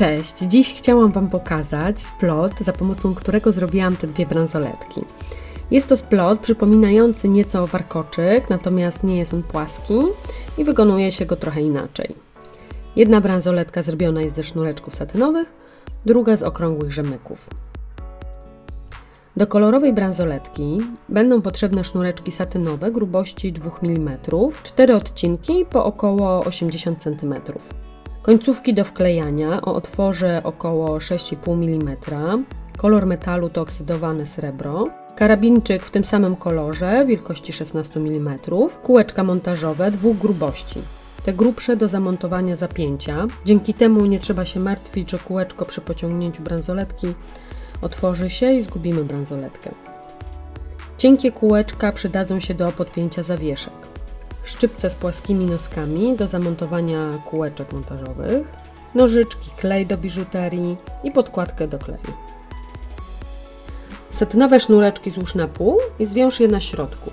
Cześć! Dziś chciałam Wam pokazać splot, za pomocą którego zrobiłam te dwie bransoletki. Jest to splot przypominający nieco warkoczyk, natomiast nie jest on płaski i wykonuje się go trochę inaczej. Jedna bransoletka zrobiona jest ze sznureczków satynowych, druga z okrągłych rzemyków. Do kolorowej bransoletki będą potrzebne sznureczki satynowe grubości 2 mm, 4 odcinki po około 80 cm. Końcówki do wklejania o otworze około 6,5 mm, kolor metalu to oksydowane srebro, karabinczyk w tym samym kolorze wielkości 16 mm, kółeczka montażowe dwóch grubości. Te grubsze do zamontowania zapięcia. Dzięki temu nie trzeba się martwić, że kółeczko przy pociągnięciu bransoletki otworzy się i zgubimy bransoletkę. Cienkie kółeczka przydadzą się do podpięcia zawieszek. Szczypce z płaskimi noskami do zamontowania kółeczek montażowych, nożyczki, klej do biżuterii i podkładkę do kleju. Satynowe sznureczki złóż na pół i zwiąż je na środku.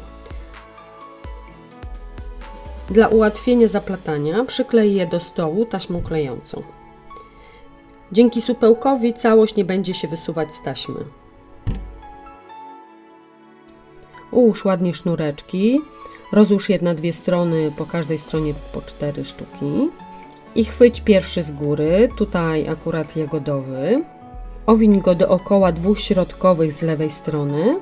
Dla ułatwienia zaplatania przyklej je do stołu taśmą klejącą. Dzięki supełkowi całość nie będzie się wysuwać z taśmy. Ułóż ładnie sznureczki, rozłóż je na dwie strony, po każdej stronie po cztery sztuki i chwyć pierwszy z góry, tutaj akurat jagodowy. Owiń go dookoła dwóch środkowych z lewej strony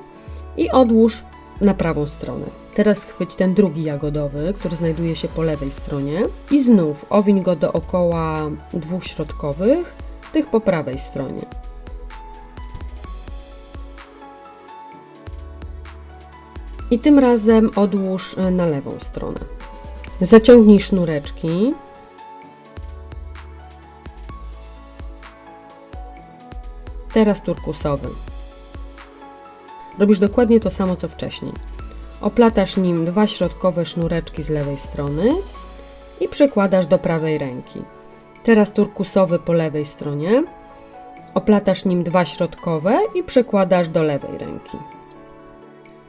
i odłóż na prawą stronę. Teraz chwyć ten drugi jagodowy, który znajduje się po lewej stronie i znów owiń go dookoła dwóch środkowych, tych po prawej stronie. I tym razem odłóż e, na lewą stronę. Zaciągnij sznureczki. Teraz turkusowy. Robisz dokładnie to samo co wcześniej. Oplatasz nim dwa środkowe sznureczki z lewej strony i przykładasz do prawej ręki. Teraz turkusowy po lewej stronie. Oplatasz nim dwa środkowe i przykładasz do lewej ręki.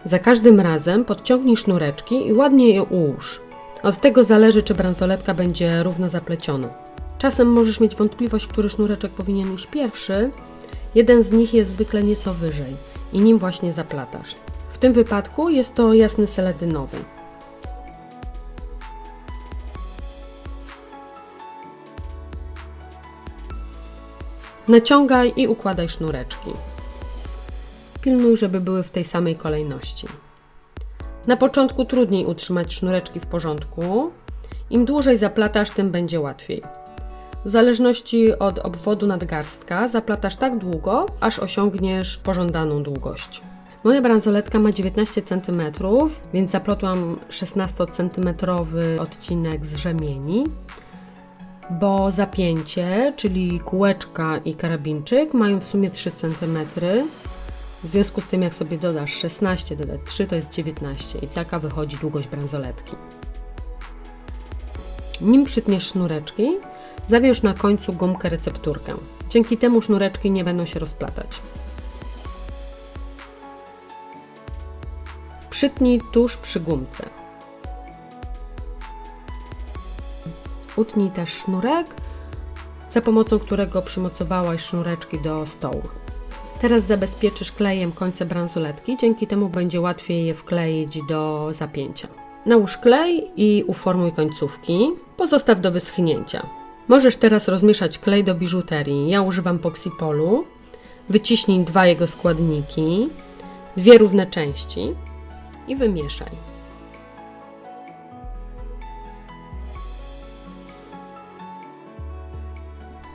Za każdym razem podciągnij sznureczki i ładnie je ułóż. Od tego zależy, czy bransoletka będzie równo zapleciona. Czasem możesz mieć wątpliwość, który sznureczek powinien iść pierwszy. Jeden z nich jest zwykle nieco wyżej i nim właśnie zaplatasz. W tym wypadku jest to jasny seledynowy. Naciągaj i układaj sznureczki. Pilnuj, żeby były w tej samej kolejności. Na początku trudniej utrzymać sznureczki w porządku. Im dłużej zaplatasz, tym będzie łatwiej. W zależności od obwodu nadgarstka zaplatasz tak długo, aż osiągniesz pożądaną długość. Moja bransoletka ma 19 cm, więc zaplotłam 16 cm odcinek z rzemieni, bo zapięcie, czyli kółeczka i karabinczyk mają w sumie 3 cm, w związku z tym, jak sobie dodasz 16, dodać 3, to jest 19 i taka wychodzi długość bransoletki. Nim przytniesz sznureczki, zawiąż na końcu gumkę recepturkę. Dzięki temu sznureczki nie będą się rozplatać. Przytnij tuż przy gumce. Utnij też sznurek, za pomocą którego przymocowałaś sznureczki do stołu. Teraz zabezpieczysz klejem końce bransoletki, dzięki temu będzie łatwiej je wkleić do zapięcia. Nałóż klej i uformuj końcówki. Pozostaw do wyschnięcia. Możesz teraz rozmieszać klej do biżuterii. Ja używam poksipolu. Wyciśnij dwa jego składniki, dwie równe części i wymieszaj.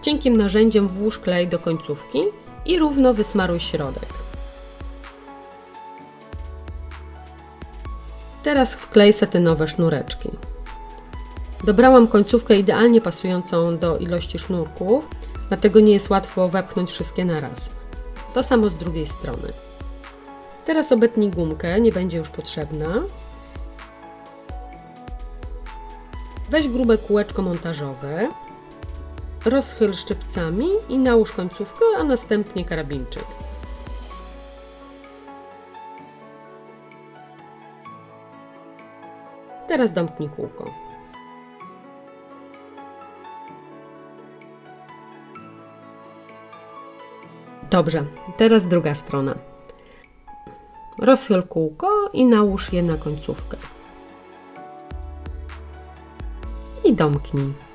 Cienkim narzędziem włóż klej do końcówki i równo wysmaruj środek. Teraz wklej satynowe sznureczki. Dobrałam końcówkę idealnie pasującą do ilości sznurków, dlatego nie jest łatwo wepchnąć wszystkie naraz. To samo z drugiej strony. Teraz obetnij gumkę, nie będzie już potrzebna. Weź grube kółeczko montażowe, Rozchyl szczypcami i nałóż końcówkę, a następnie karabinczyk. Teraz domknij kółko. Dobrze, teraz druga strona. Rozchyl kółko i nałóż je na końcówkę. I domknij.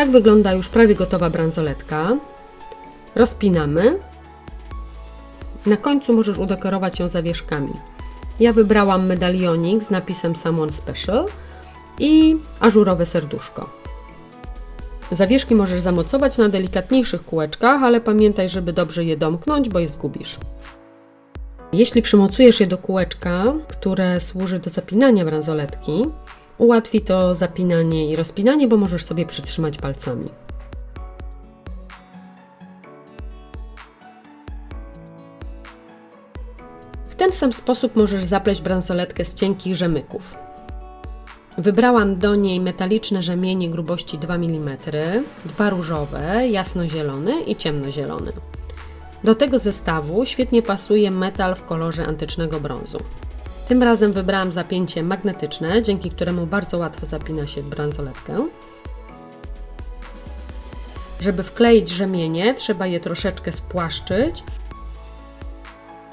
Tak wygląda już prawie gotowa bransoletka. Rozpinamy. Na końcu możesz udekorować ją zawieszkami. Ja wybrałam medalionik z napisem Someone Special i ażurowe serduszko. Zawieszki możesz zamocować na delikatniejszych kółeczkach, ale pamiętaj, żeby dobrze je domknąć, bo je zgubisz. Jeśli przymocujesz je do kółeczka, które służy do zapinania bransoletki, ułatwi to zapinanie i rozpinanie, bo możesz sobie przytrzymać palcami. W ten sam sposób możesz zapleść bransoletkę z cienkich rzemyków. Wybrałam do niej metaliczne rzemienie grubości 2 mm, dwa różowe, jasnozielony i ciemnozielony. Do tego zestawu świetnie pasuje metal w kolorze antycznego brązu. Tym razem wybrałam zapięcie magnetyczne, dzięki któremu bardzo łatwo zapina się bransoletkę. Żeby wkleić rzemienie, trzeba je troszeczkę spłaszczyć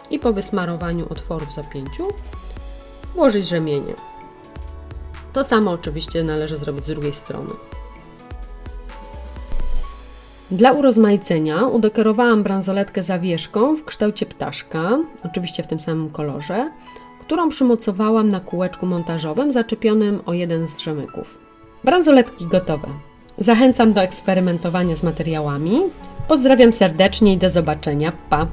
i po wysmarowaniu otworu w zapięciu włożyć rzemienie. To samo oczywiście należy zrobić z drugiej strony. Dla urozmaicenia udekorowałam bransoletkę zawieszką w kształcie ptaszka, oczywiście w tym samym kolorze, którą przymocowałam na kółeczku montażowym zaczepionym o jeden z rzemyków. Bransoletki gotowe. Zachęcam do eksperymentowania z materiałami. Pozdrawiam serdecznie i do zobaczenia. Pa!